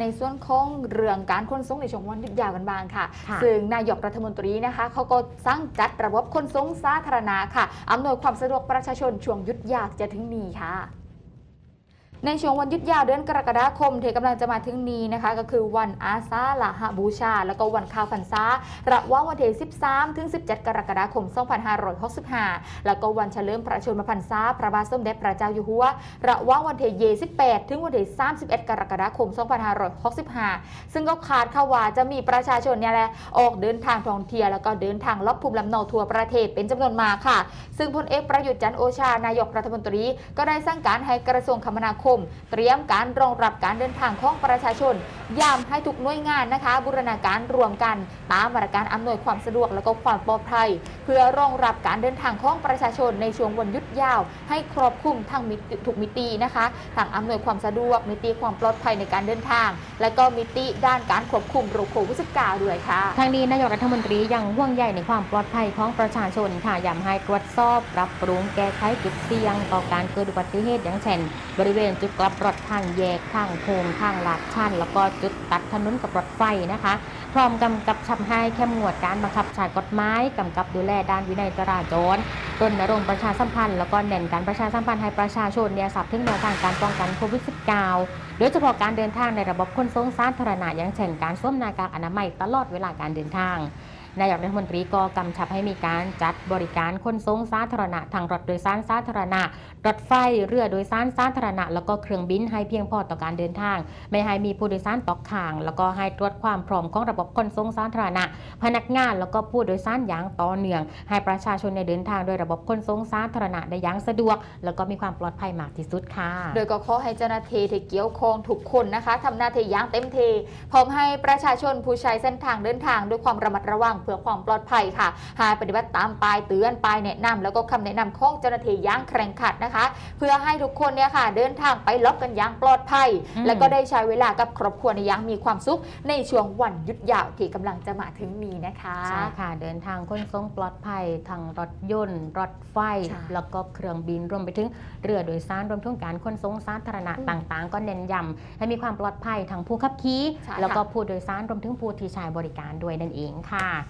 ในส่วนของเรื่องการขนส่งในช่วงวันหยุดยาวกันบ้างค่ะ ค่ะซึ่งนายกรัฐมนตรีนะคะเขาก็สร้างจัดระบบขนส่งสาธารณะค่ะอำนวยความสะดวกประชาชนช่วงหยุดยาวจะถึงนี้ค่ะ ในช่วงวันยุดยาวเดือนกรกฎาคมที่กำลังจะมาถึงนี้นะคะ ก็คือวันอาสาฬหบูชา แล้วก็วันข้าวพรรษาระหว่างวันที่13 ถึง 17 กรกฎาคม 2565 แล้วก็วันเฉลิมพระชนมพรรษาพระบาทสมเด็จพระเจ้าอยู่หัวระหว่างวันที่28 ถึงวันที่31 กรกฎาคม 2565 ซึ่งก็คาดค่ะว่าจะมีประชาชนเนี่ยแหละออกเดินทางท่องเที่ยวแล้วก็เดินทางลอบภูมิลำเนาทั่วประเทศเป็นจำนวนมากค่ะ ซึ่งพลเอกประยุทธ์จันโอชานายกรัฐมนตรี ก็ได้สั่งการให้กระทรวงคมนาคมเตรียมการรองรับการเดินทางของประชาชน ย้ำให้ทุกหน่วยงานนะคะ บูรณาการรวมกันตามมาตรการอำนวยความสะดวกและก็ความปลอดภัย เพื่อรองรับการเดินทางของประชาชนในช่วงวันหยุดยาว ให้ครอบคลุมทั้งมิติทุกมิตินะคะทั้งอำนวยความสะดวกมิติความปลอดภัยในการเดินทาง และก็มิติด้านการควบคุมโรคโควิด -19 ด้วยค่ะทางนี้นายกรัฐมนตรียังห่วงใยในความปลอดภัยของประชาชนค่ะย้ำให้ตรวจสอบปรับปรุงแก้ไขจุดเสี่ยงต่อการเกิดอุบัติเหตุอย่างเช่น บริเวณจุดกลับรถทางแยกทางโค้งทางลาดชันแล้วก็จุดตัดถนนกับรถไฟนะคะ พร้อมกำกับชับให้เข้มงวดการบังคับใช้กฎหมายกำกับดูแลด้านวินัยจราจรรณรงค์ประชาสัมพันธ์แล้วก็เน้นการประชาสัมพันธ์ให้ประชาชนเนี่ยทราบถึงแนวทางการป้องกันโควิด -19 โดยเฉพาะการเดินทางในระบบขนส่งสาธารณะอย่างเช่นการสวมหน้ากากอนามัยตลอดเวลาการเดินทาง นายกรัฐมนตรีก็กำชับให้มีการจัดบริการขนส่งสาธารณะทางรถโดยสารสาธารณะ รถไฟเรือโดยสารสาธารณะ แล้วก็เครื่องบินให้เพียงพอต่อการเดินทาง ไม่ให้มีผู้โดยสารตกค้าง แล้วก็ให้ตรวจความพร้อมของระบบขนส่งสาธารณะ พนักงานแล้วก็ผู้โดยสารอย่างต่อเนื่อง ให้ประชาชนในเดินทางโดยระบบขนส่งสาธารณะได้อย่างสะดวก แล้วก็มีความปลอดภัยมากที่สุดค่ะ โดยก็ขอให้เจ้าหน้าที่ที่เกี่ยวข้องทุกคนนะคะทำหน้าที่อย่างเต็มที่พร้อมให้ประชาชนผู้ใช้เส้นทางเดินทางด้วยความระมัดระวังเพื่อความปลอดภัยค่ะหาปฏิบัติตามป้ายเตือนป้ายแนะนำแล้วก็คำแนะนำของเจ้าหน้าที่อย่างแข็งขัดนะคะ เพื่อให้ทุกคนเนี่ยค่ะเดินทางไปลบกันอย่างปลอดภัยอืมแล้วก็ได้ใช้เวลากับครอบครัวในอย่างมีความสุขในช่วงวันหยุดยาวที่กำลังจะมาถึงนี้นะคะใช่ค่ะเดินทางขนส่งปลอดภัยทางรถยนต์รถไฟใช่แล้วก็เครื่องบินรวมไปถึงเรือโดยสารรวมถึงการขนส่งสาธารณะอืมต่างๆ ก็เน้นย้ำให้มีความปลอดภัยทั้งผู้ขับขี่ใช่ค่ะแล้วก็ผู้โดยสารรวมถึงผู้ที่ใช้บริการด้วยนั่นเองค่ะ